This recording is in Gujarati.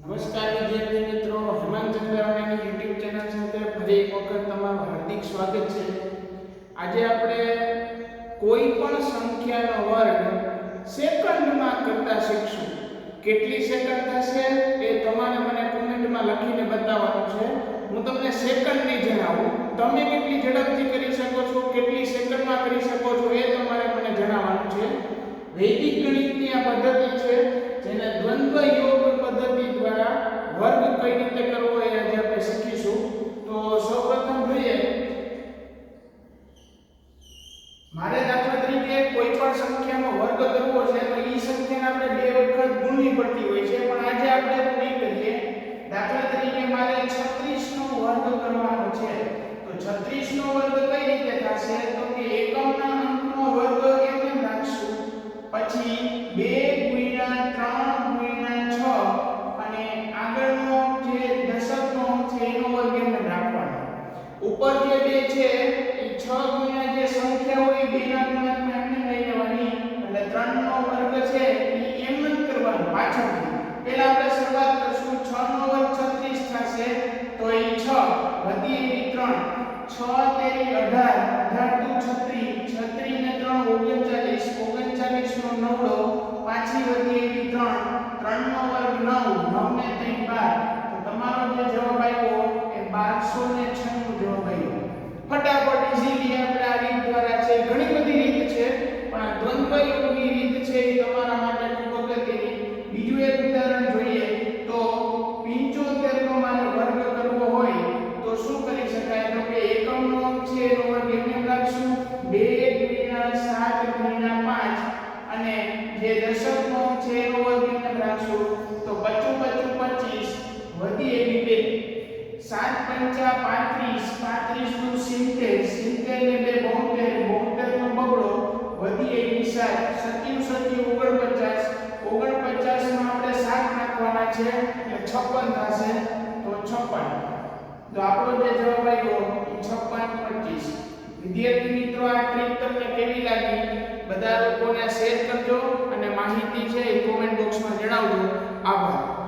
નમસ્કાર વિદ્યાર્થી મિત્રો હેમાંગ ચંદ્રાવણીની યુટ્યુબ ચેનલ સાથે ફરી એક વખત તમારું હાર્દિક સ્વાગત છે. આજે આપણે કોઈ પણ સંખ્યાનો વર્ગ સેકન્ડમાં કરતા શીખશું. કેટલી સેકન્ડ થશે એ તમારે મને કોમેન્ટમાં લખીને બતાવવાનું છે. હું તમને સેકન્ડની જણાવું. તમે કેટલી ઝડપથી કરી શકો છો, કેટલી સેકન્ડમાં કરી શકો છો એ તમારે મને જણાવવાનું છે. વૈદિક ગણિતની આ પદ્ધતિ છે, જેને દ્વંદ્વ યોગ પદ્ધતિ દ્વારા વર્ગ કઈ રીતે કરવો એ આજે આપણે શીખીશું. તો સૌપ્રથમ જોઈએ. મારે દાખલા તરીકે કોઈ પણ સંખ્યાનો વર્ગ કરવો છે તો એ સંખ્યાને આપણે બે વખત ગુણવી પડતી હોય છે. પણ આજે આપણે નહીં કરીએ. દાખલા તરીકે મારે 36 નો વર્ગ કરવાનો છે. તો 36 નો વર્ગ કઈ રીતે થશે? તો કે એકમના અંકનો વર્ગ એમ રાખશું. પછી 2 ગુણ્યા 3 ગુણ્યા 6 અને આગળનો જે દશકનો અંક છે એનો વર્ગ એમ રાખવાનો. ઉપર જે બે છે, એ 6 ગુણ્યા જે સંખ્યા હોય બે ના ગુણાંકમાં એમને લઈ લેવાની. એટલે 3 નો વર્ગ છે, એ એમ જ કરવાનો, પાછળથી. પહેલા આપણે શરૂઆત જીવી આપણે આ રીત દ્વારા છે, ઘણી બધી રીત છે, પણ આ દ્વંદ્વ રીત છે એ તમારા માટે ખૂબ અગત્યની. બીજું એક ઉદાહરણ જોઈએ તો 75 નો મારે વર્ગ કરવો હોય તો શું કરી શકાય? તો કે એકમનો અંક છે એનો વર્ગ એમને લખશું 2 7 5 અને જે દશકનો અંક છે એનો વર્ગ એમને લખશું તો 25 25 25 વધી એવી બે. 7 5 35 35 નું 70 છે એટલે છપ્પન થશે તો છપ્પન. તો આપણો જે જવાબ આવ્યો એ છપ્પન પચીસ. વિદ્યાર્થી મિત્રો, આ ટ્રીક તમને કેવી લાગી? બધા લોકોને શેર કરજો અને માહિતી છે એ કોમેન્ટ બોક્સમાં જણાવજો. આભાર.